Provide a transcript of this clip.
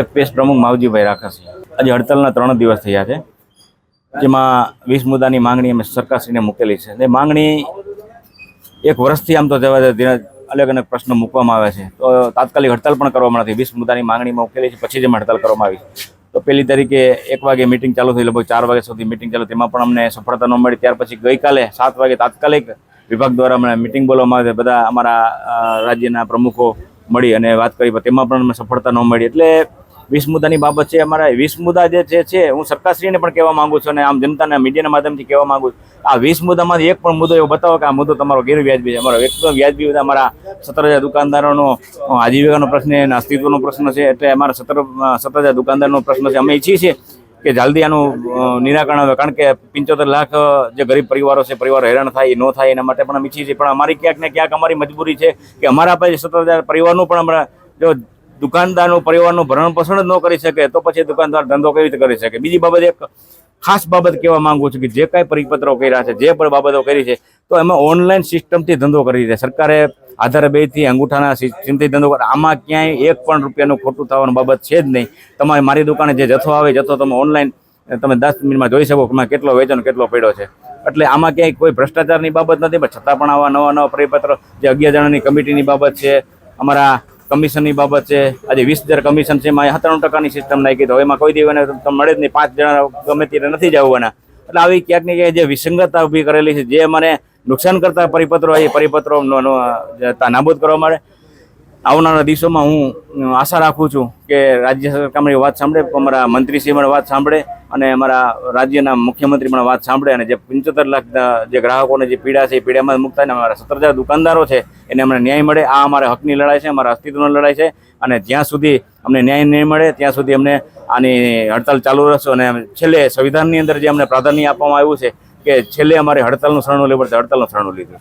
FPS પ્રમુખ માવજીભાઈ રાખે છે. આજે હડતાલના ત્રણ દિવસ થયા છે. જેમાં વીસ મુદ્દાની માંગણી અમે સરકારશ્રીને મૂકેલી છે. એ માંગણી એક વર્ષથી આમ તો જવા ધીરે અલગ અલગ પ્રશ્નો મૂકવામાં આવે છે. તો તાત્કાલિક હડતાલ પણ કરવામાં નથી. વીસ મુદ્દાની માંગણીમાં મૂકેલી છે, પછી જ હડતાલ કરવામાં આવી તો પહેલી તરીકે એક વાગે મિટિંગ ચાલુ થઈ, લગભગ ચાર વાગ્યા સુધી મિટિંગ ચાલુ. તેમાં પણ અમને સફળતા ન મળી. ત્યાર પછી ગઈકાલે સાત વાગે તાત્કાલિક વિભાગ દ્વારા અમને મિટિંગ બોલવામાં આવી બધા અમારા રાજ્યના પ્રમુખો મળી અને વાત કરી તેમાં પણ અમને સફળતા ન મળી. એટલે વીસ મુદ્દાની બાબત છે અમારા, વીસ મુદ્દા જે છે હું સરકારશ્રીને પણ કહેવા માંગુ છું અને આમ જનતાના મીડિયાના માધ્યમથી કહેવા માગું છું. આ વીસ મુદ્દામાંથી એક પણ મુદ્દો એવો બતાવો કે આ મુદ્દો તમારો ગેરવ્યાજબી છે. અમારો એકદમ વ્યાજબી બધા અમારા સત્તર હજાર દુકાનદારોનો આજીવિકાનો પ્રશ્ન અસ્તિત્વનો પ્રશ્ન છે. એટલે અમારા સત્તર સત્તર હજાર દુકાનદારનો પ્રશ્ન છે. અમે ઈચ્છીએ છીએ કે જલ્દી આનું નિરાકરણ આવે. કારણ કે પંચોતેર લાખ જે ગરીબ પરિવારો છે, પરિવારો હેરાન થાય ન થાય, એના માટે પણ અમે છીએ. પણ અમારી ક્યાંક ને ક્યાંક અમારી મજબૂરી છે કે અમારા પાસે સત્તર હજાર પરિવારનું પણ અમારા, જો દુકાનદારનું પરિવારનું ભરણ પોષણ જ ન કરી શકે, તો પછી દુકાનદાર ધંધો કેવી રીતે કરી શકે? બીજી બાબત એક ખાસ બાબત કહેવા માંગુ છું કે જે કાંઈ પરિપત્રો કર્યા છે, જે પણ બાબતો કરી છે, તો એમાં ઓનલાઈન સિસ્ટમથી ધંધો કરી છે સરકારે આધાર બેથી અંગૂઠાના સિસ્ટમથી ધંધો કરે. આમાં ક્યાંય એક પણ રૂપિયાનું ખોટું થવાની બાબત છે જ નહીં. તમારે મારી દુકાને જે જથ્થો આવે, જથ્થો તમે ઓનલાઈન તમે દસ મિનિટમાં જોઈ શકો કે કેટલો વેચાણ કેટલો પડ્યો છે. એટલે આમાં ક્યાંય કોઈ ભ્રષ્ટાચારની બાબત નથી, પણ છતાં પણ આવા નવા નવા પરિપત્ર, જે અગિયાર જણાની કમિટીની બાબત છે, અમારા કમિશનની બાબત છે. આજે વીસ હજાર કમિશન છે. એમાં સત્તાણું ટકાની સિસ્ટમ નાખી તો એમાં કોઈ દેવાને મળે જ નહીં. પાંચ જણા ગમે ત્યારે નથી જવાના એટલે આવી ક્યાંક ને ક્યાંક જે વિસંગતતા ઊભી કરેલી છે, જે મને નુકસાન કરતા પરિપત્રો એ પરિપત્રો નાબૂદ કરવા માટે આવનારા દિવસોમાં હું આશા રાખું છું કે રાજ્ય સરકાર મારી વાત સાંભળે, અમારા મંત્રીશ્રી પણ વાત સાંભળે અને અમારા રાજ્યના મુખ્યમંત્રી પણ વાત સાંભળે અને જે પંચોતેર લાખ જે ગ્રાહકોને જે પીડા છે, એ પીડામાં મુક્ત અમારા સત્તર હજાર દુકાનદારો છે એને અમને ન્યાય મળે. આ અમારા હકની લડાઈ છે, અમારા અસ્તિત્વની લડાઈ છે અને જ્યાં સુધી અમને ન્યાય નહીં મળે, ત્યાં સુધી અમને આની હડતાલ ચાલુ રહેશે અને છેલ્લે સંવિધાનની અંદર જે અમને પ્રાધાન્ય આપવામાં આવ્યું છે કે છેલ્લે અમારે હડતાલનું શરણું લેવું પડશે, હડતાલનું શરણું લીધું.